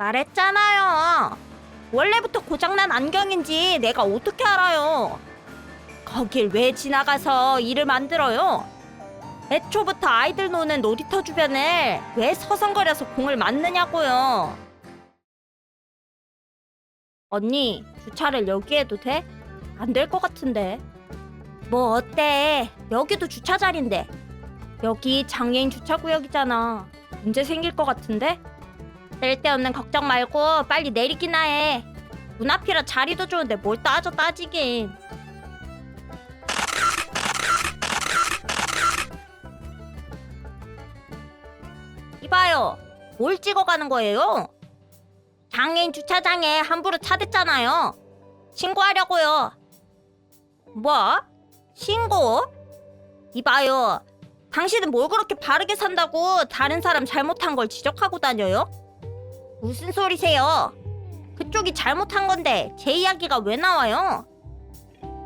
말했잖아요. 원래부터 고장난 안경인지 내가 어떻게 알아요? 거길 왜 지나가서 일을 만들어요? 애초부터 아이들 노는 놀이터 주변을 왜 서성거려서 공을 맞느냐고요. 언니, 주차를 여기 해도 돼? 안 될 것 같은데. 뭐 어때? 여기도 주차 자리인데. 여기 장애인 주차 구역이잖아. 문제 생길 것 같은데? 쓸데없는 걱정 말고 빨리 내리기나 해. 문 앞이라 자리도 좋은데 뭘 따져 따지긴. 이봐요. 뭘 찍어가는 거예요? 장애인 주차장에 함부로 차 댔잖아요. 신고하려고요. 뭐? 신고? 이봐요. 당신은 뭘 그렇게 바르게 산다고 다른 사람 잘못한 걸 지적하고 다녀요? 무슨 소리세요? 그쪽이 잘못한 건데 제 이야기가 왜 나와요?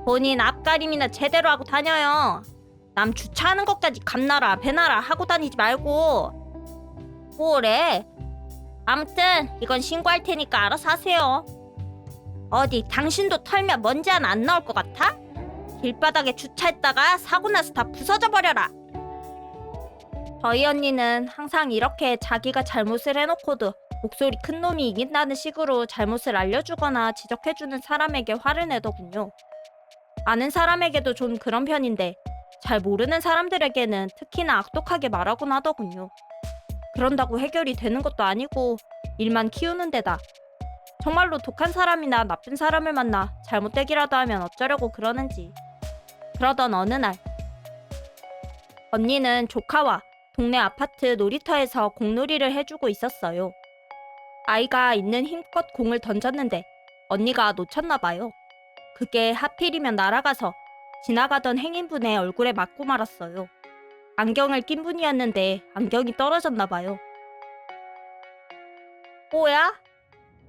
본인 앞가림이나 제대로 하고 다녀요. 남 주차하는 것까지 감나라 배나라 하고 다니지 말고. 뭐래? 아무튼 이건 신고할 테니까 알아서 하세요. 어디 당신도 털면 먼지 하나 안 나올 것 같아? 길바닥에 주차했다가 사고 나서 다 부서져 버려라. 저희 언니는 항상 이렇게 자기가 잘못을 해놓고도 목소리 큰 놈이 이긴다는 식으로 잘못을 알려주거나 지적해주는 사람에게 화를 내더군요. 아는 사람에게도 좀 그런 편인데 잘 모르는 사람들에게는 특히나 악독하게 말하곤 하더군요. 그런다고 해결이 되는 것도 아니고 일만 키우는 데다 정말로 독한 사람이나 나쁜 사람을 만나 잘못되기라도 하면 어쩌려고 그러는지 그러던 어느 날 언니는 조카와 동네 아파트 놀이터에서 공놀이를 해주고 있었어요. 아이가 있는 힘껏 공을 던졌는데 언니가 놓쳤나 봐요. 그게 하필이면 날아가서 지나가던 행인분의 얼굴에 맞고 말았어요. 안경을 낀 분이었는데 안경이 떨어졌나 봐요. 뭐야?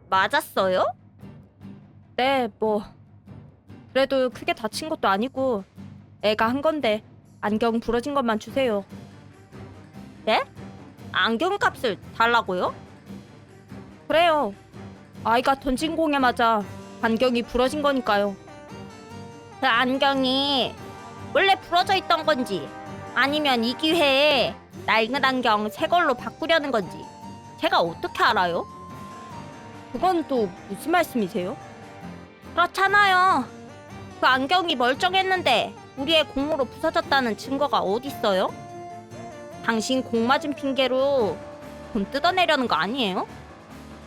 맞았어요? 네, 뭐 그래도 크게 다친 것도 아니고 애가 한 건데 안경 부러진 것만 주세요. 네? 안경 값을 달라고요? 그래요. 아이가 던진 공에 맞아 안경이 부러진 거니까요. 그 안경이 원래 부러져 있던 건지 아니면 이 기회에 낡은 안경 새 걸로 바꾸려는 건지 제가 어떻게 알아요? 그건 또 무슨 말씀이세요? 그렇잖아요. 그 안경이 멀쩡했는데 우리의 공으로 부서졌다는 증거가 어디 있어요? 당신 공 맞은 핑계로 돈 뜯어내려는 거 아니에요?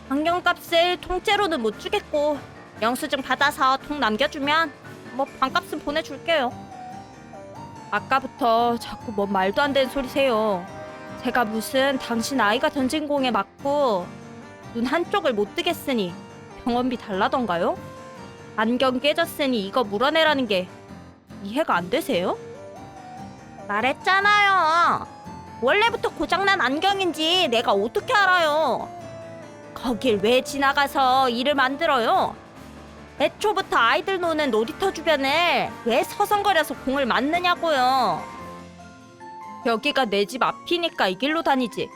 안경값을 통째로는 못 주겠고 영수증 받아서 통 남겨주면 뭐 반값은 보내줄게요. 아까부터 자꾸 뭔 말도 안 되는 소리세요. 제가 무슨 당신 아이가 던진 공에 맞고 눈 한쪽을 못 뜨겠으니 병원비 달라던가요? 안경 깨졌으니 이거 물어내라는 게 이해가 안 되세요? 말했잖아요. 원래부터 고장난 안경인지 내가 어떻게 알아요? 거길 왜 지나가서 일을 만들어요? 애초부터 아이들 노는 놀이터 주변을 왜 서성거려서 공을 맞느냐고요. 여기가 내 집 앞이니까 이 길로 다니지.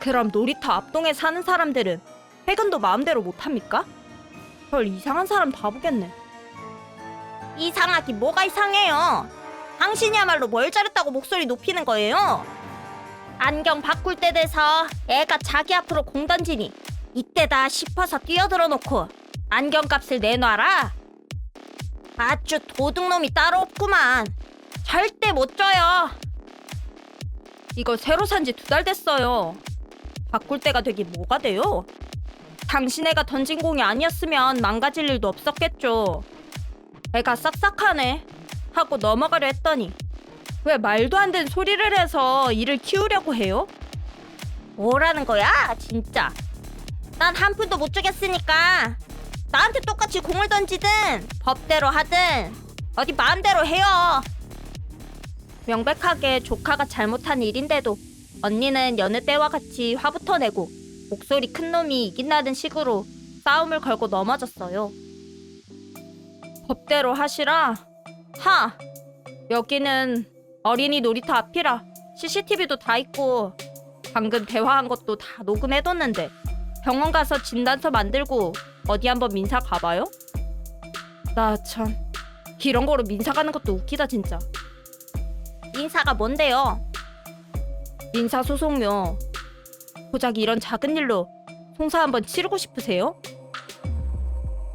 그럼 놀이터 앞동에 사는 사람들은 퇴근도 마음대로 못합니까? 별 이상한 사람 다 보겠네. 이상하기 뭐가 이상해요? 당신이야말로 뭘 잘했다고 목소리 높이는 거예요? 안경 바꿀 때 돼서 애가 자기 앞으로 공 던지니 이때다 싶어서 뛰어들어 놓고 안경값을 내놔라. 아주 도둑놈이 따로 없구만. 절대 못 줘요. 이거 새로 산 지 두 달 됐어요. 바꿀 때가 되긴 뭐가 돼요? 당신 애가 던진 공이 아니었으면 망가질 일도 없었겠죠. 애가 싹싹하네 하고 넘어가려 했더니 왜 말도 안 되는 소리를 해서 일을 키우려고 해요? 뭐라는 거야? 진짜. 난 한 푼도 못 주겠으니까 나한테 똑같이 공을 던지든 법대로 하든 어디 마음대로 해요. 명백하게 조카가 잘못한 일인데도 언니는 여느 때와 같이 화부터 내고 목소리 큰 놈이 이긴다는 식으로 싸움을 걸고 넘어졌어요. 법대로 하시라. 하! 여기는 어린이 놀이터 앞이라 CCTV도 다 있고 방금 대화한 것도 다 녹음해뒀는데 병원 가서 진단서 만들고 어디 한번 민사 가봐요? 나 참 이런 거로 민사 가는 것도 웃기다 진짜. 민사가 뭔데요? 민사 소송요. 고작 이런 작은 일로 송사 한번 치르고 싶으세요?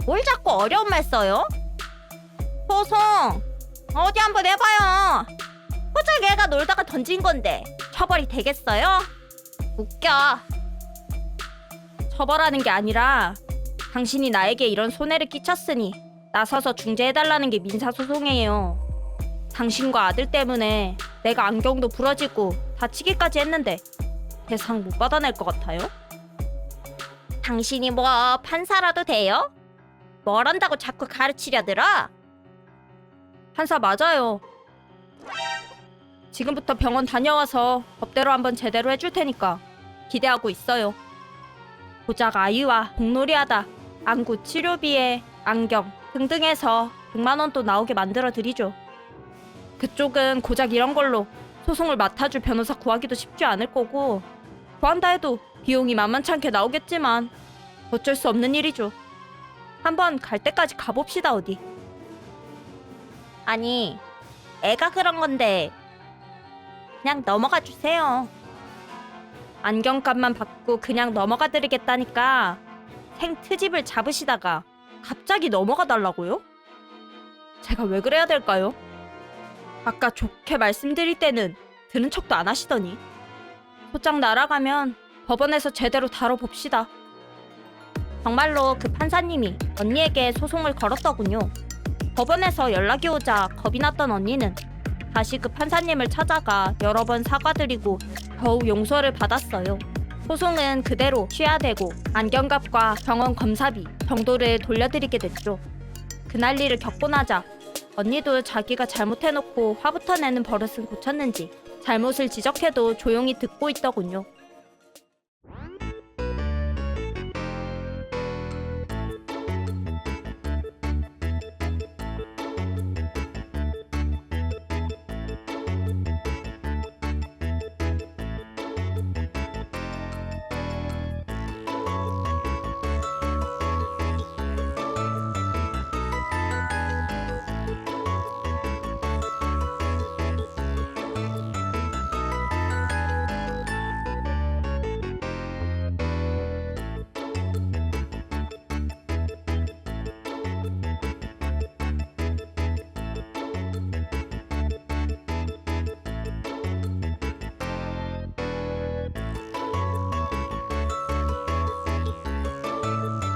뭘 자꾸 어려운 말 써요? 소송 어디 한번 해봐요. 고작 애가 놀다가 던진 건데 처벌이 되겠어요? 웃겨. 처벌하는 게 아니라 당신이 나에게 이런 손해를 끼쳤으니 나서서 중재해달라는 게 민사소송이에요. 당신과 아들 때문에 내가 안경도 부러지고 다치기까지 했는데 배상 못 받아낼 것 같아요? 당신이 뭐 판사라도 돼요? 뭘 한다고 자꾸 가르치려 들어? 판사 맞아요. 지금부터 병원 다녀와서 법대로 한번 제대로 해줄 테니까 기대하고 있어요. 고작 아이와 공놀이하다 안구 치료비에 안경 등등해서 100만 원 또 나오게 만들어 드리죠. 그쪽은 고작 이런 걸로 소송을 맡아줄 변호사 구하기도 쉽지 않을 거고 구한다 해도 비용이 만만찮게 나오겠지만 어쩔 수 없는 일이죠. 한번 갈 때까지 가봅시다 어디. 아니 애가 그런 건데 그냥 넘어가 주세요. 안경값만 받고 그냥 넘어가 드리겠다니까 생 트집을 잡으시다가 갑자기 넘어가 달라고요? 제가 왜 그래야 될까요? 아까 좋게 말씀드릴 때는 들은 척도 안 하시더니 소장 날아가면 법원에서 제대로 다뤄봅시다. 정말로 그 판사님이 언니에게 소송을 걸었더군요. 법원에서 연락이 오자 겁이 났던 언니는 다시 그 판사님을 찾아가 여러 번 사과드리고 겨우 용서를 받았어요. 소송은 그대로 취하되고 안경값과 병원 검사비 정도를 돌려드리게 됐죠. 그날 일을 겪고 나자 언니도 자기가 잘못해놓고 화부터 내는 버릇은 고쳤는지 잘못을 지적해도 조용히 듣고 있더군요.